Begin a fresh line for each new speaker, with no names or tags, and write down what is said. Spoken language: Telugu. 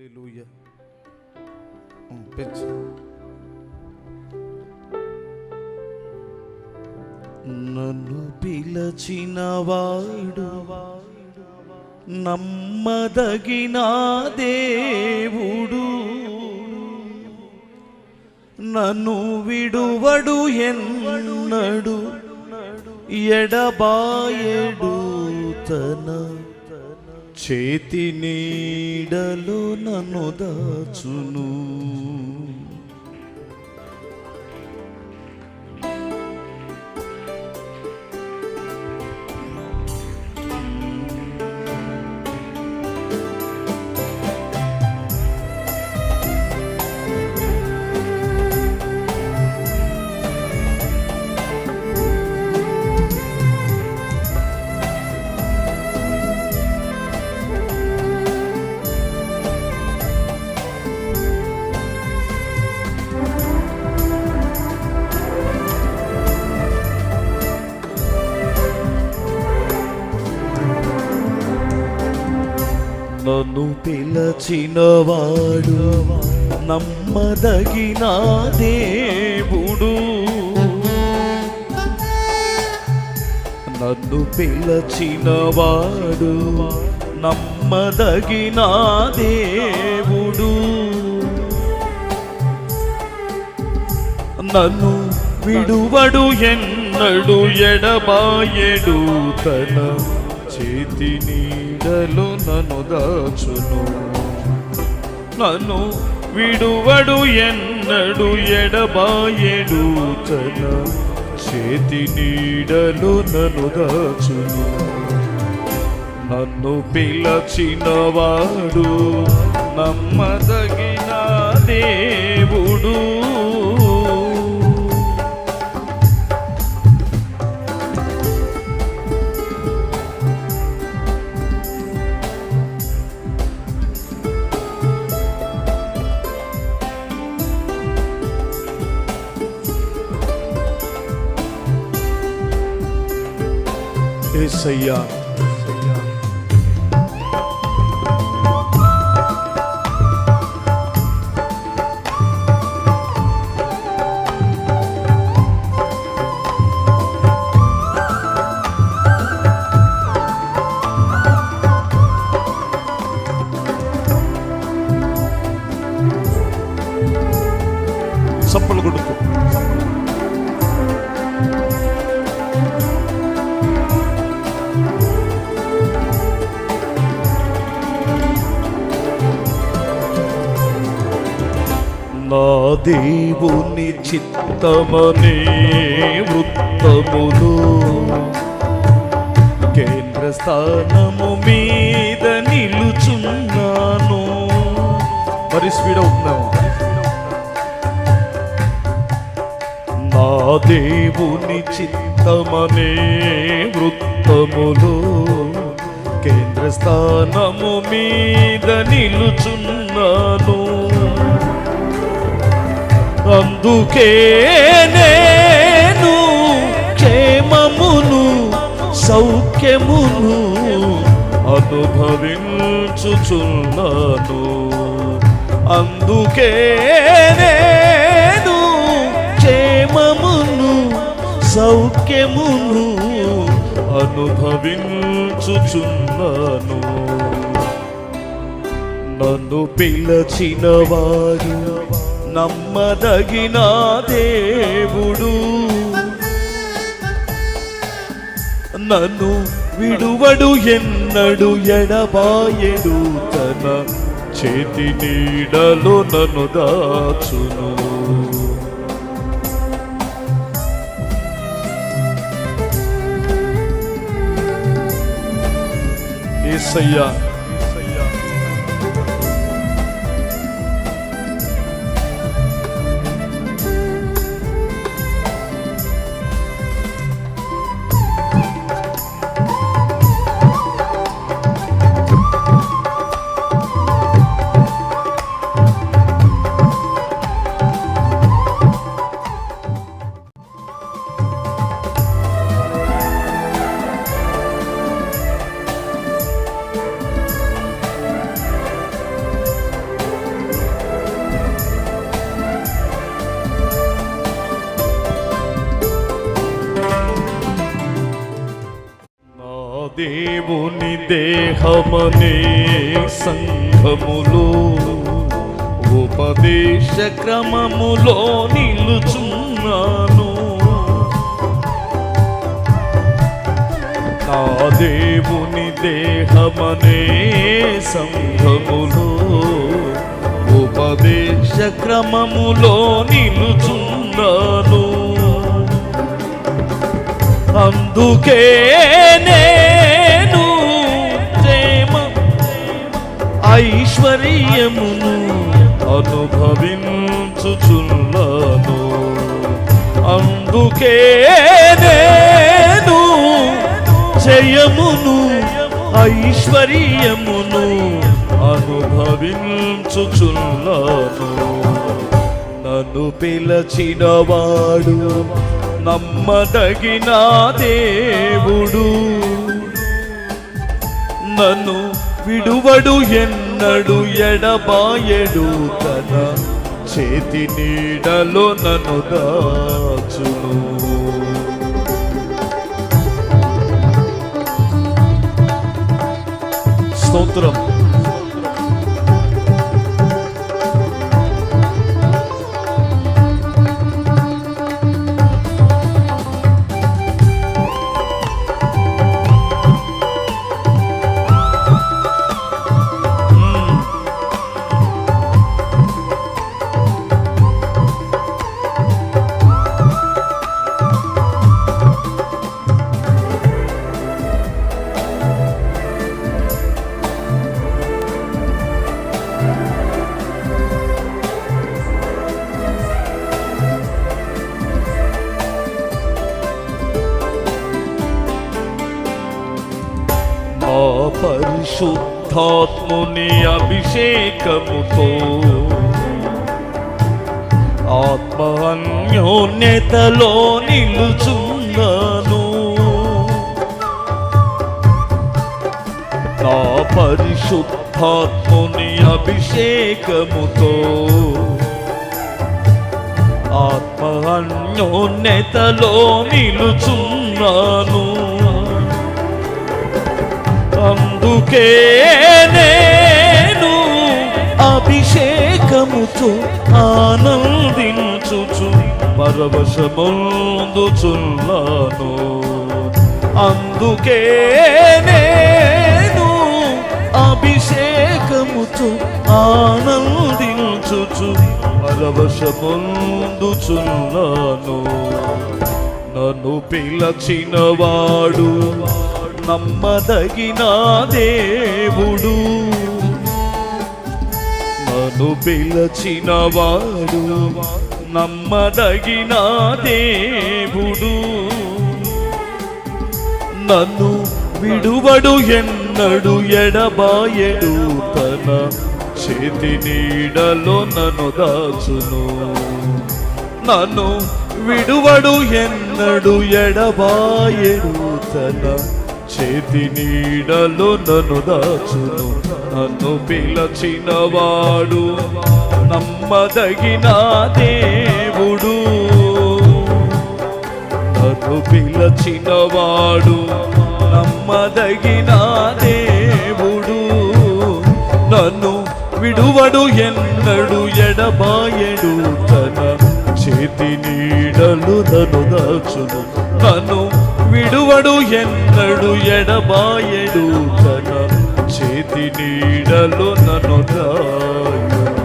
హల్లెలూయా ఉమ్, పెంచు నన్ను పిలచిన వాడు నమ్మదగిన దేవుడు. నన్ను విడువడు ఎన్నడు ఎడబాయడు తన చేతి నీడలో నన్ను దాచును. నన్ను పిలచినవాడు నమ్మదగిన దేవుడు. నన్ను పిలచినవాడు నమ్మదగిన దేవుడు. నన్ను విడువడు ఎన్నడు ఎడబాయడు తన చేతి నీడలు నన్ను దాచును నన్ను విడువడు ఎన్నడు ఎడబాయడు తన చేతి నీడలు నన్ను దాచును నన్ను పిలచినవాడు నమ్మదగిన దేవుడు. ఏసయ్యా దేవుని చిత్తమనే వృత్తములు కేంద్ర స్థానము మీద నిలుచున్నాను. మరి స్పీడ్ అవుతున్నాము నా. దేవుని చిత్తమనే వృత్తములు కేంద్ర స్థానము మీద నిలుచున్నాను. అందుకే నేను క్షేమమును సౌఖ్యమును అనుభవించుచున్నాను. అందుకే నేను క్షేమమును సౌఖ్యమును అనుభవించుచున్నాను. నన్ను పిలచినవాడు నమ్మదగిన దేవుడు. నన్ను విడువడు ఎన్నడు ఎడబాయడు తన చేతి నీడలో నన్ను దాచును. ఏసయ్యా దేవుని దేహమనే సంఘములో ఉపదేశ క్రమములో నిలుచున్నాను. నా దేవుని దేహమనే సంఘములో ఉపదేశ క్రమములో నిలుచున్నాను. అందుకే నేను ఐశ్వర్యమును అనుభవించుచున్నాను. అందుకే నేను జయమును ఐశ్వర్యమును అనుభవించుచున్నాను. నన్ను పిలచినవాడు నమ్మదగిన దేవుడు. నన్ను విడువడు ఎన్నడు ఎడబాయడు తన చేతి నీడలో నన్ను దాచును స్తోత్రం. శుద్ధాత్ముని అభిషేకముతో ఆత్మ అన్యోన్యతలో నిలుచున్నాను. నా పరిశుద్ధాత్ముని అభిషేకముతో ఆత్మ అన్యోన్యతలో నిలుచున్నాను. అందుకే నేను అభిషేకముతో ఆనందించుచు పరవశముందుచున్నాను. అందుకే నేను అభిషేకముతో ఆనందించుచు పరవశముందుచున్నాను. నన్ను పిలచినవాడు నమ్మదగిన దేవుడు. నన్ను పిలచిన వాడు నమ్మదగిన దేవుడు. నన్ను విడువడు ఎన్నడు ఎడబాయడు. తన చేతి నీడలో నన్ను దాచును. నన్ను విడువడు ఎన్నడు ఎడబాయడు. తన చేతి నీడలో నన్ను దాచును. నన్ను పిలచినవాడు నమ్మదగిన దేవుడు. నన్ను పిలచినవాడు నమ్మదగిన దేవుడు. నన్ను విడువడు ఎన్నడు ఎడబాయడు తన చేతి నీడలు నన్ను దాచును. నన్ను విడువడు ఎన్నడు ఎడబాయడు తన చేతి నీడలో నన్ను దాయు